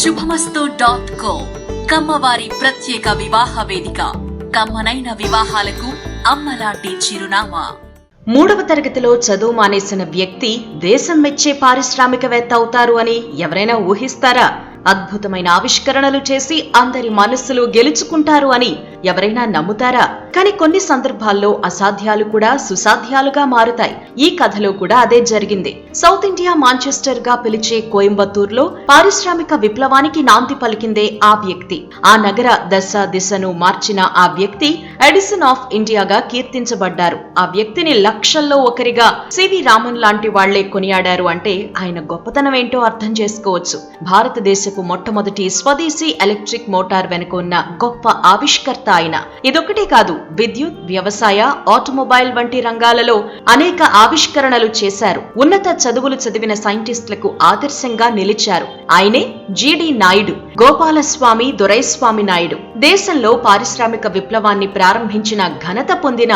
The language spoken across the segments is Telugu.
శుభమస్తు డాట్ కో కమ్మవారి ప్రత్యేక వివాహ వేదిక. కమ్మనైన వివాహాలకు అమ్మలాంటి చిరునామా. మూడవ తరగతిలో చదువు మానేసిన వ్యక్తి దేశం మెచ్చే పారిశ్రామికవేత్త అవుతారు అని ఎవరైనా ఊహిస్తారా? అద్భుతమైన ఆవిష్కరణలు చేసి అందరి మనస్సులు గెలుచుకుంటారు అని ఎవరైనా నమ్ముతారా? కానీ కొన్ని సందర్భాల్లో అసాధ్యాలు కూడా సుసాధ్యాలుగా మారుతాయి. ఈ కథలో కూడా అదే జరిగింది. సౌత్ ఇండియా మాంచెస్టర్గా పిలిచే కోయంబత్తూర్లో పారిశ్రామిక విప్లవానికి నాంది పలికిందే ఆ వ్యక్తి. ఆ నగర దశ దిశను మార్చిన ఆ వ్యక్తి ఎడిసన్ ఆఫ్ ఇండియాగా కీర్తించబడ్డారు. ఆ వ్యక్తిని లక్షల్లో ఒకరిగా సివి రామన్ లాంటి వాళ్ళే కొనియాడారు అంటే ఆయన గొప్పతనం ఏంటో అర్థం చేసుకోవచ్చు. దేశపు మొట్టమొదటి స్వదేశీ ఎలక్ట్రిక్ మోటార్ వెనుక ఉన్న గొప్ప ఆవిష్కర్త ఆయన. ఇదొక్కటే కాదు విద్యుత్ వ్యవసాయ ఆటోమొబైల్ వంటి రంగాలలో అనేక ఆవిష్కరణలు చేశారు. ఉన్నత చదువులు చదివిన సైంటిస్టులకు ఆదర్శంగా నిలిచారు. ఆయనే జిడి నాయుడు గోపాలస్వామి దొరైస్వామి నాయుడు. దేశంలో పారిశ్రామిక విప్లవాన్ని ప్రారంభించిన ఘనత పొందిన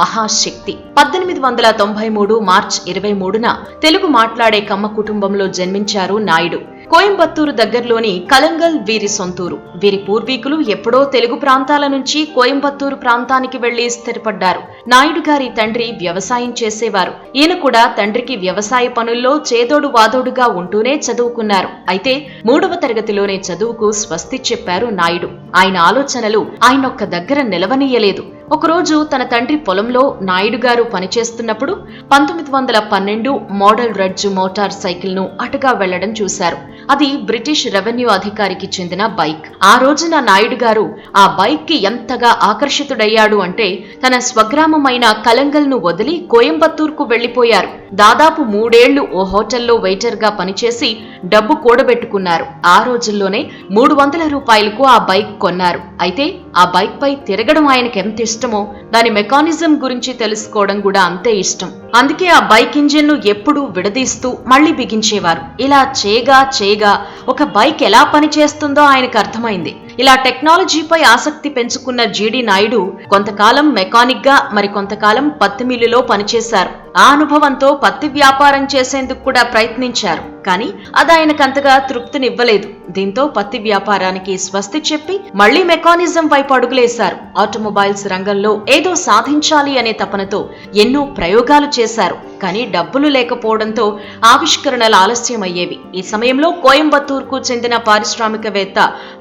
మహాశక్తి. పద్దెనిమిది వందల తొంభై మూడు మార్చ్ ఇరవై మూడున తెలుగు మాట్లాడే కమ్మ కుటుంబంలో జన్మించారు నాయుడు. కోయంబత్తూరు దగ్గరలోని కలంగల్ వీరి సొంతూరు. వీరి పూర్వీకులు ఎప్పుడో తెలుగు ప్రాంతాల నుంచి కోయంబత్తూరు ప్రాంతానికి వెళ్ళి స్థిరపడ్డారు. నాయుడు గారి తండ్రి వ్యవసాయం చేసేవారు. ఈయన కూడా తండ్రికి వ్యవసాయ పనుల్లో చేదోడు వాదోడుగా ఉంటూనే చదువుకున్నారు. అయితే మూడవ తరగతిలోనే చదువుకు స్వస్తి చెప్పారు నాయుడు. ఆయన ఆలోచనలు ఆయనొక్క దగ్గర నిలవనీయలేదు. ఒకరోజు తన తండ్రి పొలంలో నాయుడు గారు పనిచేస్తున్నప్పుడు పంతొమ్మిది వందల పన్నెండు మోడల్ రజ్జు మోటార్ సైకిల్ను అటుగా వెళ్ళడం చూశారు. అది బ్రిటిష్ రెవెన్యూ అధికారికి చెందిన బైక్. ఆ రోజున నాయుడు గారు ఆ బైక్కి ఎంతగా ఆకర్షితుడయ్యాడు అంటే తన స్వగ్రామమైన కలంగల్ను వదిలి కోయంబత్తూర్కు వెళ్ళిపోయారు దాదాపు మూడేళ్ళు ఓ హోటల్లో వెయిటర్గా పనిచేసి డబ్బు కూడబెట్టుకున్నారు. ఆ రోజుల్లోనే మూడు వందల రూపాయలకు ఆ బైక్ కొన్నారు. అయితే ఆ బైక్ పై తిరగడం ఆయనకి ఎంత ఇష్టమో దాని మెకానిజం గురించి తెలుసుకోవడం కూడా అంతే ఇష్టం. అందుకే ఆ బైక్ ఇంజిన్ను ఎప్పుడూ విడదీస్తూ మళ్ళీ బిగించేవారు. ఇలా చేయగా చేయగా ఒక బైక్ ఎలా పనిచేస్తుందో ఆయనకు అర్థమైంది. ఇలా టెక్నాలజీపై ఆసక్తి పెంచుకున్న జీడి నాయుడు కొంతకాలం మెకానిక్గా మరి కొంతకాలం పత్తి మిల్లులో పనిచేశారు. ఆ అనుభవంతో పత్తి వ్యాపారం చేసేందుకు కూడా ప్రయత్నించారు. కానీ అది ఆయనకంతగా తృప్తినివ్వలేదు. దీంతో పత్తి వ్యాపారానికి స్వస్తి చెప్పి మళ్ళీ మెకానిజం వైపు అడుగులేశారు. ఆటోమొబైల్స్ రంగంలో ఏదో సాధించాలి అనే తపనతో ఎన్నో ప్రయోగాలు చేశారు. కానీ డబ్బులు లేకపోవడంతో ఆవిష్కరణలు ఆలస్యమయ్యేవి. ఈ సమయంలో కోయంబత్తూర్కు చెందిన పారిశ్రామికవేత్త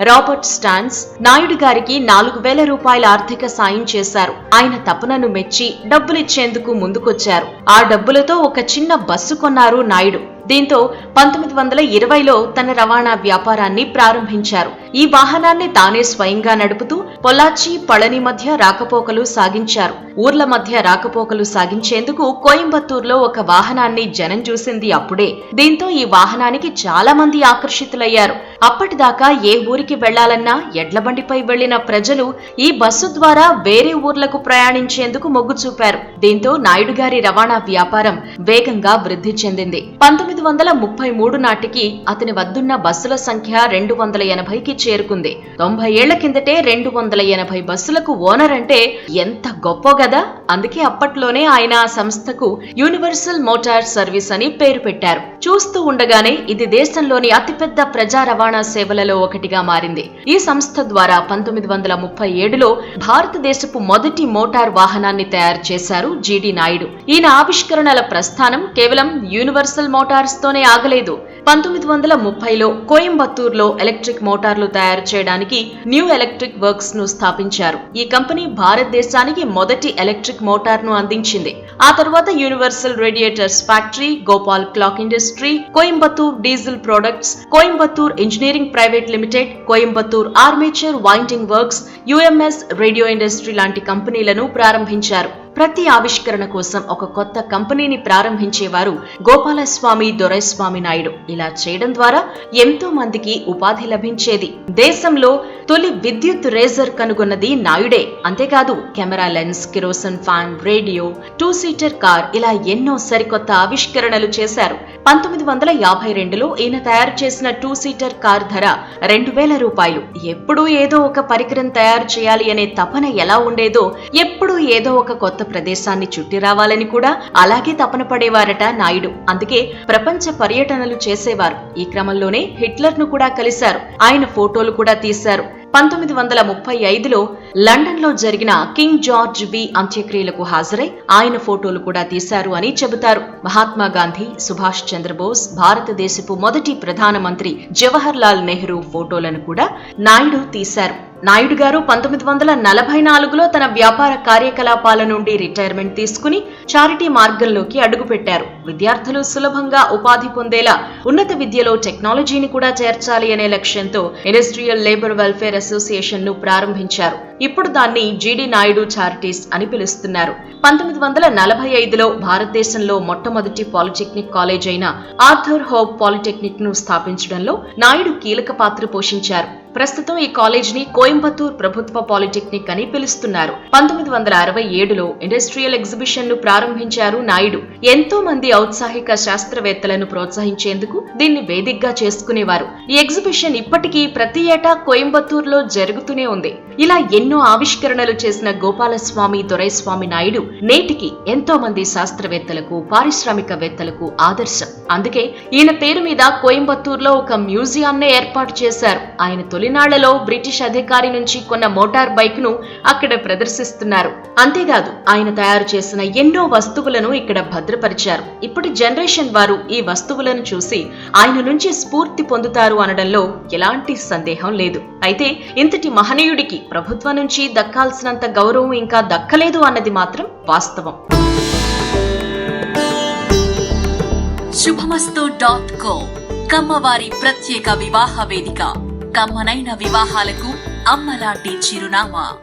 రాబర్ట్ స్టాన్స్ నాయుడు గారికి నాలుగు వేల రూపాయల ఆర్థిక సాయం చేశారు. ఆయన తపనను మెచ్చి డబ్బులిచ్చేందుకు ముందుకొచ్చారు. ఆ డబ్బులతో ఒక చిన్న బస్సు కొన్నారు నాయుడు. దీంతో పంతొమ్మిది వందల ఇరవైలో తన రవాణా వ్యాపారాన్ని ప్రారంభించారు. ఈ వాహనాన్ని తానే స్వయంగా నడుపుతూ పొల్లాచి పళని మధ్య రాకపోకలు సాగించారు. ఊర్ల మధ్య రాకపోకలు సాగించేందుకు కోయంబత్తూర్లో ఒక వాహనాన్ని జనం చూసింది అప్పుడే. దీంతో ఈ వాహనానికి చాలా మంది ఆకర్షితులయ్యారు. అప్పటిదాకా ఏ ఊరికి వెళ్ళాలన్నా ఎడ్లబండిపై వెళ్ళిన ప్రజలు ఈ బస్సు ద్వారా వేరే ఊర్లకు ప్రయాణించేందుకు మొగ్గు చూపారు. దీంతో నాయుడు గారి రవాణా వ్యాపారం వేగంగా వృద్ధి చెందింది. పంతొమ్మిది వందల ముప్పై మూడు నాటికి అతని వద్దున్న బస్సుల సంఖ్య రెండు వందల ఎనభైకి చేరుకుంది. తొంభై ఏళ్ళ కిందటే రెండు వందల ఎనభై బస్సులకు ఓనర్ అంటే ఎంత గొప్ప గదా? అందుకే అప్పట్లోనే ఆయన ఆ సంస్థకు యూనివర్సల్ మోటార్ సర్వీస్ అని పేరు పెట్టారు. చూస్తూ ఉండగానే ఇది దేశంలోని అతిపెద్ద ప్రజా రవాణా సేవలలో ఒకటిగా మారింది. ఈ సంస్థ ద్వారా పంతొమ్మిది వందల ముప్పై ఏడులో భారతదేశపు మొదటి మోటార్ వాహనాన్ని తయారు చేశారు జీడి నాయుడు. ఈయన ఆవిష్కరణల ప్రస్థానం కేవలం యూనివర్సల్ మోటార్స్ తోనే ఆగలేదు. పంతొమ్మిది వందల ముప్పైలో కోయంబత్తూర్లో ఎలక్ట్రిక్ మోటార్లు తయారు చేయడానికి న్యూ ఎలక్ట్రిక్ వర్క్స్ను స్థాపించారు. ఈ కంపెనీ భారతదేశానికి మొదటి ఎలక్ట్రిక్ మోటార్ను అందించింది. ఆ తర్వాత universal radiators factory Gopal clock industry Coimbatore diesel products Coimbatore engineering private limited Coimbatore armature winding works UMS radio industry లాంటి కంపెనీలను ప్రారంభించారు. ప్రతి ఆవిష్కరణ కోసం ఒక కొత్త కంపెనీని ప్రారంభించేవారు గోపాలస్వామి దొరైస్వామి నాయుడు. ఇలా చేయడం ద్వారా ఎంతో మందికి ఉపాధి లభించేది. దేశంలో తొలి విద్యుత్ రేజర్ కనుగొన్నది నాయుడే. అంతేకాదు camera lens kerosene fan radio two seater car ఇలా ఎన్నో సరికొత్త ఆవిష్కరణలు చేశారు. పంతొమ్మిది వందల యాభై రెండులో ఈయన తయారు చేసిన టూ సీటర్ కార్ ధర రెండు వేల రూపాయలు. ఎప్పుడూ ఏదో ఒక పరికరం తయారు చేయాలి అనే తపన ఎలా ఉండేదో ఎప్పుడూ ఏదో ఒక కొత్త ప్రదేశాన్ని చుట్టి రావాలని కూడా అలాగే తపన పడేవారట నాయుడు. అందుకే ప్రపంచ పర్యటనలు చేసేవారు. ఈ క్రమంలోనే హిట్లర్ను కూడా కలిశారు. ఆయన ఫోటోలు కూడా తీశారు. పంతొమ్మిది వందల ముప్పై ఐదులో లండన్లో జరిగిన కింగ్ జార్జ్ బి అంత్యక్రియలకు హాజరై ఆయన ఫోటోలు కూడా తీశారు అని చెబుతారు. మహాత్మా గాంధీ సుభాష్ చంద్రబోస్ భారతదేశపు మొదటి ప్రధానమంత్రి జవహర్ లాల్ నెహ్రూ ఫోటోలను కూడా నాయుడు తీశారు. నాయుడు గారు పంతొమ్మిది వందల నలభై నాలుగులో తన వ్యాపార కార్యకలాపాల నుండి రిటైర్మెంట్ తీసుకుని చారిటీ మార్గంలోకి అడుగుపెట్టారు. విద్యార్థులు సులభంగా ఉపాధి పొందేలా ఉన్నత విద్యలో టెక్నాలజీని కూడా చేర్చాలి అనే లక్ష్యంతో ఇండస్ట్రియల్ లేబర్ వెల్ఫేర్ అసోసియేషన్ను ప్రారంభించారు. ఇప్పుడు దాన్ని జీడి నాయుడు చారిటీస్ అని పిలుస్తున్నారు. పంతొమ్మిది వందల నలభై ఐదులో భారతదేశంలో మొట్టమొదటి పాలిటెక్నిక్ కాలేజ్ అయిన ఆర్థర్ హోప్ పాలిటెక్నిక్ను స్థాపించడంలో నాయుడు కీలక పాత్ర పోషించారు. ప్రస్తుతం ఈ కాలేజ్ని కోయంబత్తూర్ ప్రభుత్వ పాలిటెక్నిక్ అని పిలుస్తున్నారు. పంతొమ్మిది వందల అరవై ఏడులో ఇండస్ట్రియల్ ఎగ్జిబిషన్ను ప్రారంభించారు నాయుడు. ఎంతో మంది ఔత్సాహిక శాస్త్రవేత్తలను ప్రోత్సహించేందుకు దీన్ని వేదికగా చేసుకునేవారు. ఈ ఎగ్జిబిషన్ ఇప్పటికీ ప్రతి ఏటా కోయంబత్తూర్లో జరుగుతూనే ఉంది. ఇలా ఎన్నో ఆవిష్కరణలు చేసిన గోపాలస్వామి దొరైస్వామి నాయుడు నేటికి ఎంతో మంది శాస్త్రవేత్తలకు పారిశ్రామికవేత్తలకు ఆదర్శం. అందుకే ఈయన పేరు మీద కోయంబత్తూర్లో ఒక మ్యూజియాన్నే ఏర్పాటు చేశారు. ఆయన తొలినాళ్ళలో బ్రిటిష్ అధికారి నుంచి కొన్న మోటార్ బైక్ను అక్కడ ప్రదర్శిస్తున్నారు. అంతేకాదు ఆయన తయారు చేసిన ఎన్నో వస్తువులను ఇక్కడ భద్రపరిచారు. ఇప్పటి జనరేషన్ వారు ఈ వస్తువులను చూసి ఆయన నుంచి స్ఫూర్తి పొందుతారు అనడంలో ఎలాంటి సందేహం లేదు. అయితే ఇంతటి మహనీయుడికి ప్రభుత్వం నుంచి దక్కాల్సినంత గౌరవం ఇంకా దక్కలేదు అన్నది మాత్రం వాస్తవం. శుభమస్తు డాట్ కో కమ్మవారి ప్రత్యేక వివాహ వేదిక. కమ్మనైన వివాహాలకు అమ్మలాంటి చిరునామా.